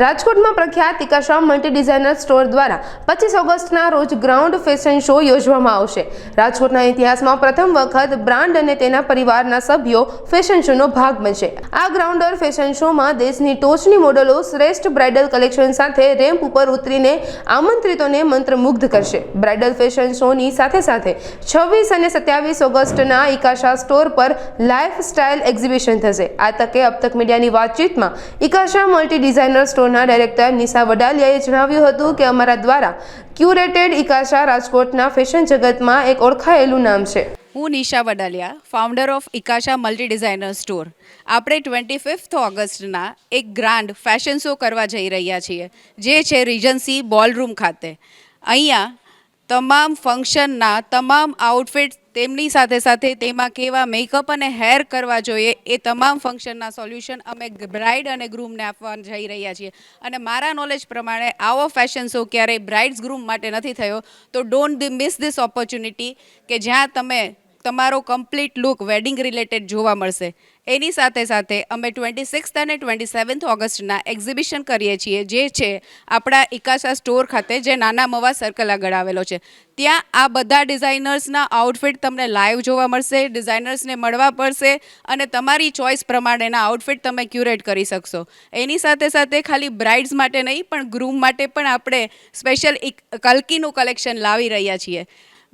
રાજકોટમાં પ્રખ્યાત તિકાશા multi designer store દ્વારા પચીસ ઓગસ્ટના રોજ ગ્રાઉન્ડ ફેશન શો યોજવામાં આવશે. રાજકોટના ઇતિહાસમાં પ્રથમ વખત બ્રાન્ડ અને તેના પરિવારના સભ્યો ફેશન શોનો ભાગ બનશે. આ ગ્રાઉન્ડર ફેશન શોમાં દેશની ટોચની મોડલો શ્રેષ્ઠ બ્રાઇડલ કલેક્શન સાથે રેમ્પ ઉપર ઉતરીને આમંત્રિતોને મંત્રમુગ્ધ કરશે. બ્રાઇડલ ફેશન શોની સાથે સાથે છવ્વીસ અને સત્યાવીસ ઓગસ્ટના ઇકાશા સ્ટોર પર લાઇફ સ્ટાઇલ એક્ઝિબિશન થશે. આ તકે અબતક મીડિયાની વાતચીતમાં ઇકાશા મલ્ટી ડિઝાઇનર સ્ટોરના ડાયરેક્ટર નિશા વડાલિયાએ જણાવ્યું હતું કે અમારા દ્વારા ક્યુરેટેડ ઇકાશા રાજકોટના ફેશન જગતમાં એક ઓળખાયેલું નામ છે. હું Nisha Vadaliya founder of Ikasha multi designer store આપણે ટ્વેન્ટી ફિફ્થ ઓગસ્ટના એક ગ્રાન્ડ ફેશન શો કરવા જઈ રહ્યા છીએ, જે છે રિજન્સી બોલરૂમ ખાતે. અહીંયા તમામ ફંક્શનના તમામ આઉટફિટ તેમની સાથે સાથે તેમાં કેવા મેકઅપ અને હેર કરવા જોઈએ, એ તમામ ફંક્શનના સોલ્યુશન અમે બ્રાઇડ અને ગ્રૂમને આપવા જઈ રહ્યા છીએ. અને મારા નોલેજ પ્રમાણે આવો ફેશન શો ક્યારેય બ્રાઇડ્સ ગ્રૂમ માટે નથી થયો, તો ડોન્ટ મિસ ધીસ ઓપોર્ચ્યુનિટી કે જ્યાં તમે તમારો કમ્પ્લીટ લુક વેડિંગ રિલેટેડ જોવા મળશે. એની સાથે સાથે અમે ટ્વેન્ટી સિક્સ અને ટ્વેન્ટી સેવન્થ ઓગસ્ટના એક્ઝિબિશન કરીએ છીએ, જે છે આપણા ઇકાસા સ્ટોર ખાતે, જે નાના મવા સર્કલ આગળ આવેલો છે. ત્યાં આ બધા ડિઝાઇનર્સના આઉટફિટ તમને લાઈવ જોવા મળશે ડિઝાઇનર્સને મળવા પડશે અને તમારી ચોઇસ પ્રમાણેના આઉટફિટ તમે ક્યુરેટ કરી શકશો. એની સાથે સાથે ખાલી બ્રાઇડ્સ માટે નહીં, પણ ગ્રૂમ માટે પણ આપણે સ્પેશિયલ કલ્કીનું કલેક્શન લાવી રહ્યા છીએ.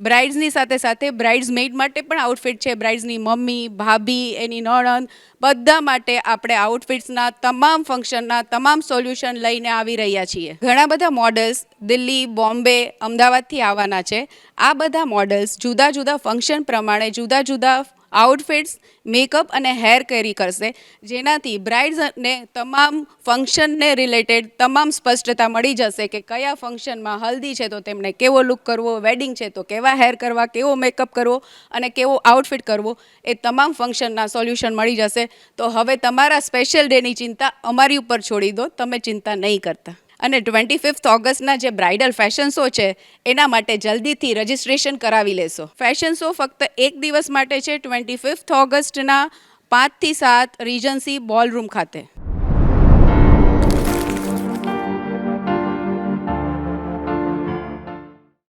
બ્રાઇડ્સની સાથે સાથે બ્રાઇડ્સ મેડ માટે પણ આઉટફિટ છે. બ્રાઇડ્સની મમ્મી, ભાભી, એની નણંદ, બધા માટે આપણે આઉટફિટ્સના તમામ ફંક્શનના તમામ સોલ્યુશન લઈને આવી રહ્યા છીએ. ઘણા બધા મોડલ્સ દિલ્હી, બોમ્બે, અમદાવાદથી આવવાના છે. આ બધા મોડલ્સ જુદા જુદા ફંક્શન પ્રમાણે જુદા જુદા આઉટફિટ્સ મેકઅપ અને હેર કેરી કરશે. જેનાથી બ્રાઇડ્સને તમામ ફંક્શનને રિલેટેડ તમામ સ્પષ્ટતા મળી જશે કે કયા ફંક્શનમાં હલ્દી છે તો તેમને કેવો લુક કરવો વેડિંગ છે તો કેવા હેર કરવા, કેવો મેકઅપ કરવો અને કેવો આઉટફિટ કરવો, એ તમામ ફંક્શનના સોલ્યુશન મળી જશે. તો હવે તમારા સ્પેશિયલ ડેની ચિંતા અમારી ઉપર છોડી દો, તમે ચિંતા નહીં કરતા. અને ટ્વેન્ટી ફિફ્થ ઓગસ્ટના જે બ્રાઇડલ ફેશન શો છે, એના માટે જલ્દીથી રજિસ્ટ્રેશન કરાવી લેશો. ફેશન શો ફક્ત એક દિવસ માટે છે ટ્વેન્ટી ફિફ્થ ઓગસ્ટના પાંચથી સાત રીજન્સી બોલરૂમ ખાતે.